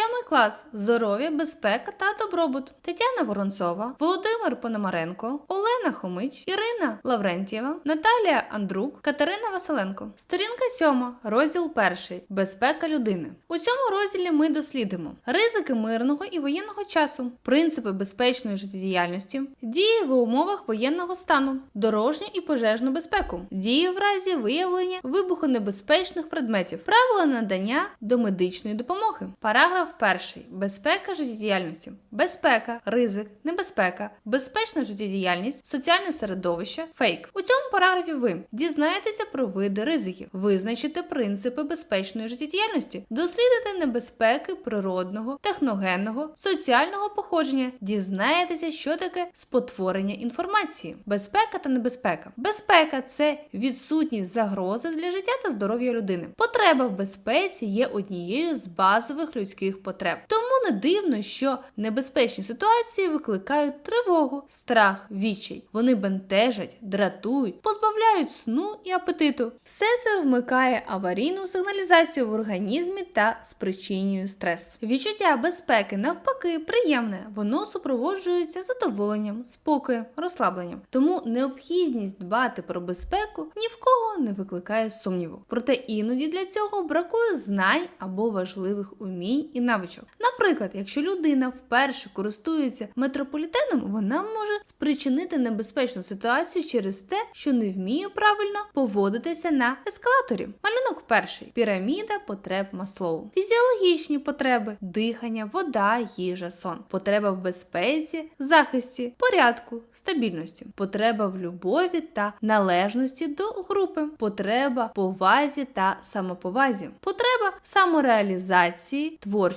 Сьомий клас здоров'я, безпека та добробут. Тетяна Воронцова, Володимир Пономаренко, Олена Хомич, Ірина Лаврентьєва, Наталія Андрук, Катерина Василенко. Сторінка сьома, розділ перший. Безпека людини. У цьому розділі ми дослідимо ризики мирного і воєнного часу, принципи безпечної життєдіяльності, дії в умовах воєнного стану, дорожню і пожежну безпеку, дії в разі виявлення вибухонебезпечних предметів, правила надання до медичної допомоги. Параграф перший. Безпека життєдіяльності. Безпека, ризик, небезпека, безпечна життєдіяльність, соціальне середовище, фейк. У цьому параграфі ви дізнаєтеся про види ризиків, визначите принципи безпечної життєдіяльності, дослідите небезпеки природного, техногенного, соціального походження, дізнаєтеся, що таке спотворення інформації. Безпека та небезпека. Безпека це відсутність загрози для життя та здоров'я людини. Потреба в безпеці є однією з базових людських потреб. Тому не дивно, що небезпечні ситуації викликають тривогу, страх, відчай. Вони бентежать, дратують, позбавляють сну і апетиту. Все це вмикає аварійну сигналізацію в організмі та спричинює стрес. Відчуття безпеки навпаки приємне, воно супроводжується задоволенням, спокоєм, розслабленням. Тому необхідність дбати про безпеку ні в кого не викликає сумніву. Проте іноді для цього бракує знань або важливих умінь і навичок. Наприклад, якщо людина вперше користується метрополітеном, вона може спричинити небезпечну ситуацію через те, що не вміє правильно поводитися на ескалаторі. Малюнок перший піраміда потреб Маслоу. Фізіологічні потреби, дихання, вода, їжа, сон. Потреба в безпеці, захисті, порядку, стабільності. Потреба в любові та належності до групи. Потреба повазі та самоповазі. Потреба самореалізації, творчості,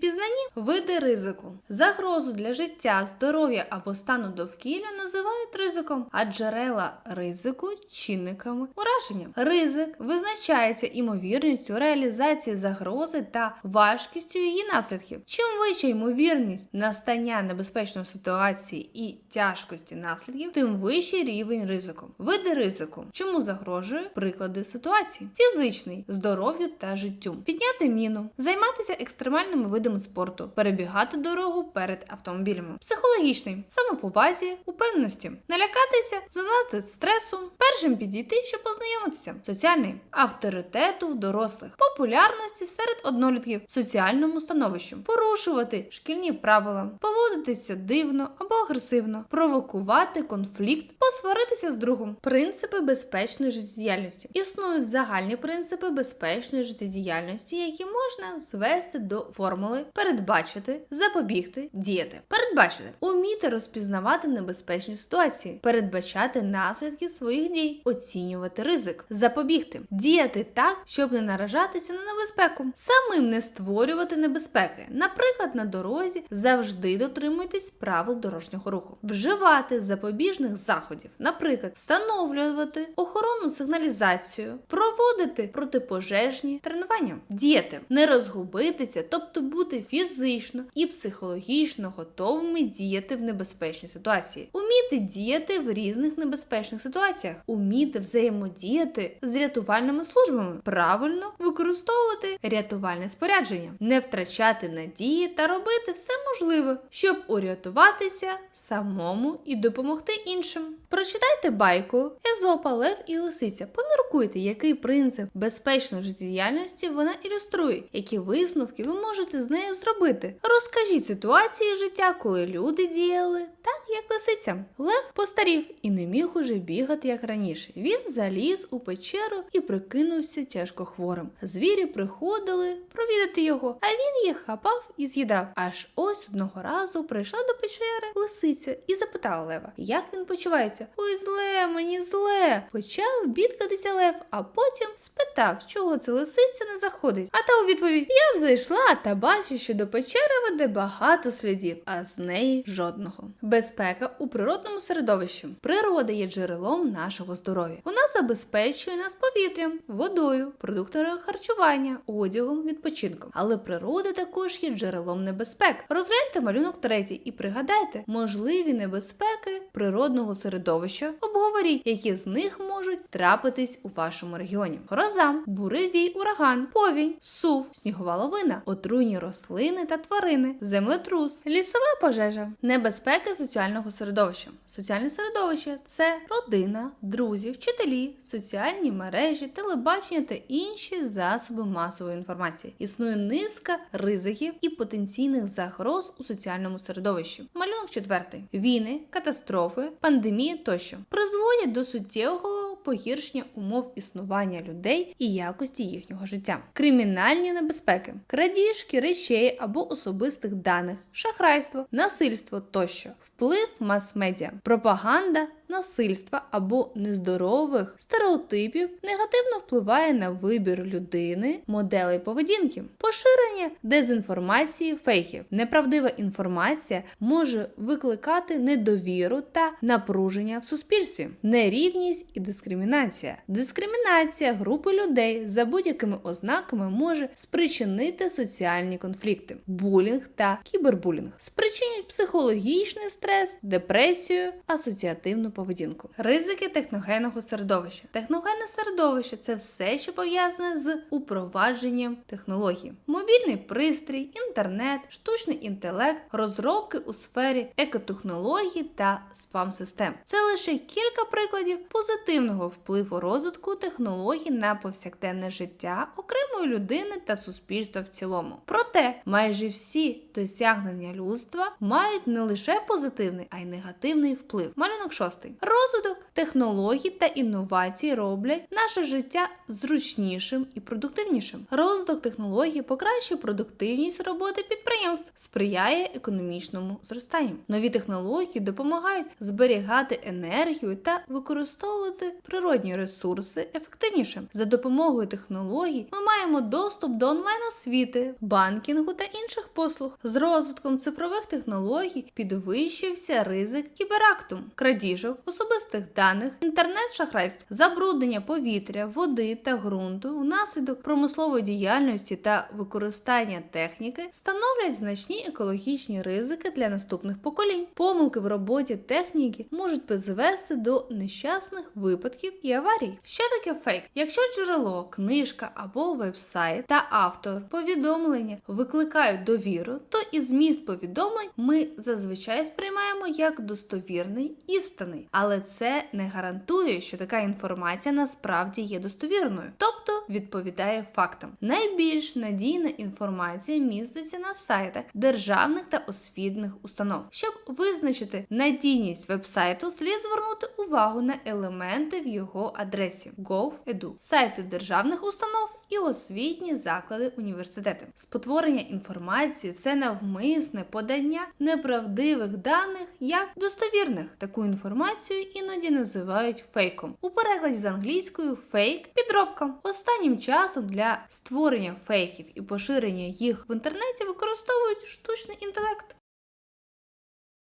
пізнанні, види ризику. Загрозу для життя, здоров'я або стану довкілля називають ризиком, а джерела ризику чинниками ураження. Ризик визначається імовірністю реалізації загрози та важкістю її наслідків. Чим вища ймовірність настання небезпечної ситуації і тяжкості наслідків, тим вищий рівень ризику. Види ризику. Чому загрожує приклади ситуації? Фізичний здоров'ю та життю. Підняти міну, займатися екстремальними видами спорту, перебігати дорогу перед автомобілями. Психологічний самоповазі, упевненості, налякатися, зазнати стресу, першим підійти, щоб познайомитися. Соціальний авторитету в дорослих, популярності серед однолітків, соціальному становищу, порушувати шкільні правила, поводитися дивно або агресивно, провокувати конфлікт, посваритися з другом. Принципи безпечної життєдіяльності. Існують загальні принципи безпечної життєдіяльності, які можна звести до формули передбачити, запобігти, діяти. Передбачити уміти розпізнавати небезпечні ситуації, передбачати наслідки своїх дій, оцінювати ризик, запобігти, діяти так, щоб не наражатися на небезпеку, самим не створювати небезпеки. Наприклад, на дорозі завжди дотримуйтесь правил дорожнього руху, вживати запобіжних заходів, наприклад, встановлювати охоронну сигналізацію, проводити протипожежні тренування, діяти, не розгубитися, тобто бути фізично і психологічно готовими діяти в небезпечній ситуації, уміти діяти в різних небезпечних ситуаціях, уміти взаємодіяти з рятувальними службами, правильно використовувати рятувальне спорядження, не втрачати надії та робити все можливе, щоб урятуватися самому і допомогти іншим. Прочитайте байку Езопа, Лев і Лисиця. Поміркуйте, який принцип безпечної життєдіяльності вона ілюструє, які висновки ви можете з нею зробити. Розкажіть ситуації життя, коли люди діяли так, як лисиця. Лев постарів і не міг уже бігати як раніше. Він заліз у печеру і прикинувся тяжко хворим. Звірі приходили провідати його, а він їх хапав і з'їдав. Аж ось одного разу прийшла до печери лисиця і запитала лева, як він почувається. Ой, зле, мені зле. Почав бідкатися лев, а потім спитав, чого це лисиця не заходить. А та у відповідь: Я б зайшла та бачу, що до печери веде багато слідів, а з неї жодного. Безпека у природному середовищі. Природа є джерелом нашого здоров'я. Вона забезпечує нас повітрям, водою, продуктами харчування, одягом, відпочинком. Але природа також є джерелом небезпек. Розгляньте малюнок третій і пригадайте можливі небезпеки природного середовища середовища, обговоріть, які з них можуть трапитись у вашому регіоні. Гроза, буревій, ураган, повінь, сув, снігова лавина, отруйні рослини та тварини, землетрус, лісова пожежа, небезпеки соціального середовища. Соціальне середовище це родина, друзі, вчителі, соціальні мережі, телебачення та інші засоби масової інформації. Існує низка ризиків і потенційних загроз у соціальному середовищі. Малюнок четвертий: війни, катастрофи, пандемії тощо призводять до суттєвого погіршення умов існування людей і якості їхнього життя. Кримінальні небезпеки, крадіжки речей або особистих даних, шахрайство, насильство тощо, вплив мас-медіа, пропаганда. Насильства або нездорових стереотипів негативно впливає на вибір людини, моделей поведінки, поширення дезінформації, фейків. Неправдива інформація може викликати недовіру та напруження в суспільстві, нерівність і дискримінація. Дискримінація групи людей за будь-якими ознаками може спричинити соціальні конфлікти, булінг та кібербулінг, спричинять психологічний стрес, депресію, асоціативну поведінку. Ризики техногенного середовища. Техногенне середовище це все, що пов'язане з упровадженням технологій. Мобільний пристрій, інтернет, штучний інтелект, розробки у сфері екотехнологій та спам-систем. Це лише кілька прикладів позитивного впливу розвитку технологій на повсякденне життя окремої людини та суспільства в цілому. Проте майже всі досягнення людства мають не лише позитивний, а й негативний вплив. Малюнок шостий. Розвиток технологій та інновацій роблять наше життя зручнішим і продуктивнішим. Розвиток технологій покращує продуктивність роботи підприємств, сприяє економічному зростанню. Нові технології допомагають зберігати енергію та використовувати природні ресурси ефективніше. За допомогою технологій ми маємо доступ до онлайн-освіти, банкінгу та інших послуг. З розвитком цифрових технологій підвищився ризик кіберакту, крадіжок, особистих даних, інтернет-шахрайств, забруднення повітря, води та ґрунту внаслідок промислової діяльності та використання техніки становлять значні екологічні ризики для наступних поколінь. Помилки в роботі техніки можуть призвести до нещасних випадків і аварій. Що таке фейк? Якщо джерело, книжка або веб-сайт та автор повідомлення викликають довіру, то і зміст повідомлень ми зазвичай сприймаємо як достовірний істинний, але це не гарантує, що така інформація насправді є достовірною, тобто відповідає фактам. Найбільш надійна інформація міститься на сайтах державних та освітних установ. Щоб визначити надійність вебсайту, слід звернути увагу на елементи в його адресі gov.edu, сайти державних установ і освітні заклади університети. Спотворення інформації це навмисне подання неправдивих даних як достовірних. Таку інформацію іноді називають фейком. У перекладі з англійською фейк підробка. Останнім часом для створення фейків і поширення їх в інтернеті використовують штучний інтелект.